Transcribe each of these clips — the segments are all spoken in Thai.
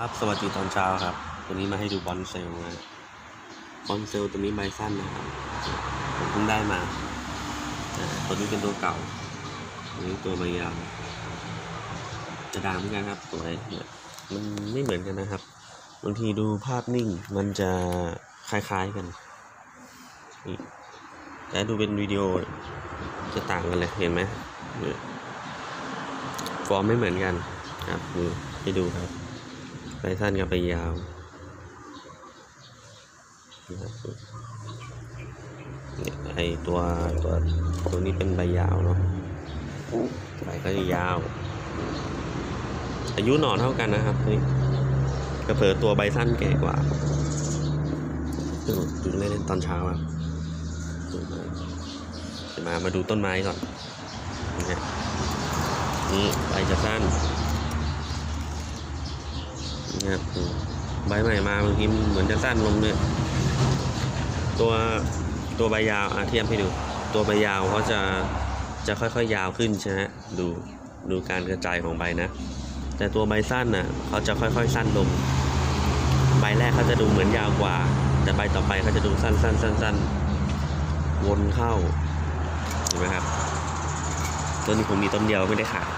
ครับสวัสดีตอนเช้าครับตัวนี้มาให้ดูบอลเซลนะบอลเซลตัวนี้ใบสั้นนะครับผมเพิ่งได้มาตัวนี้เป็นตัวเก่าตัวนี้ตัวใบยาวจะดางเหมือนกันครับสวยเนี่ยมันไม่เหมือนกันนะครับบางทีดูภาพนิ่งมันจะคล้ายๆกันนี่แต่ดูเป็นวิดีโอจะต่างกันเลยเห็นไหมฟอร์มไม่เหมือนกันครับดูให้ดูครับ ใบสั้นกับใบยาวเนี่ยไอตัวตัวตัวนี้เป็นใบยาวเนาะใบก็จะยาว อายุหนอนเท่ากันนะครับนี่กระเผอตัวใบสั้นแก่กว่าดูดูเล่นตอนเช้าครับมามาดูต้นไม้ก่อนนี่นี่ใบจะสั้น ครับใบใหม่มาบางทีเหมือนจะสั้นลงเนี่ยตัวตัวใบยาวอาเทียมให้ดู ตัวใบยาวเขาจะจะค่อยๆยาวขึ้นใช่ไหมดูดูการกระจายของใบนะ แต่ตัวใบสั้นน่ะเขาจะค่อยๆสั้นลง ใบแรกเขาจะดูเหมือนยาวกว่า แต่ใบต่อไปเขาจะดูสั้นๆสั้นๆวนเข้าเห็นไหมครับต้นนี้ผมมีต้นเดียวไม่ได้ขาย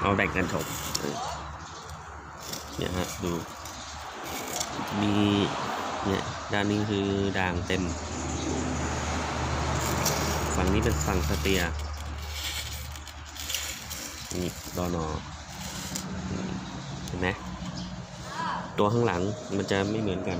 เอาแบ่งกันชมอ เนี่ยฮะดู มีเนี่ยด้านนี้คือด่างเต็ม ฝั่งนี้เป็นฝั่งสเตียนี่ดอนอเห็นไหมตัวข้างหลังมันจะไม่เหมือนกัน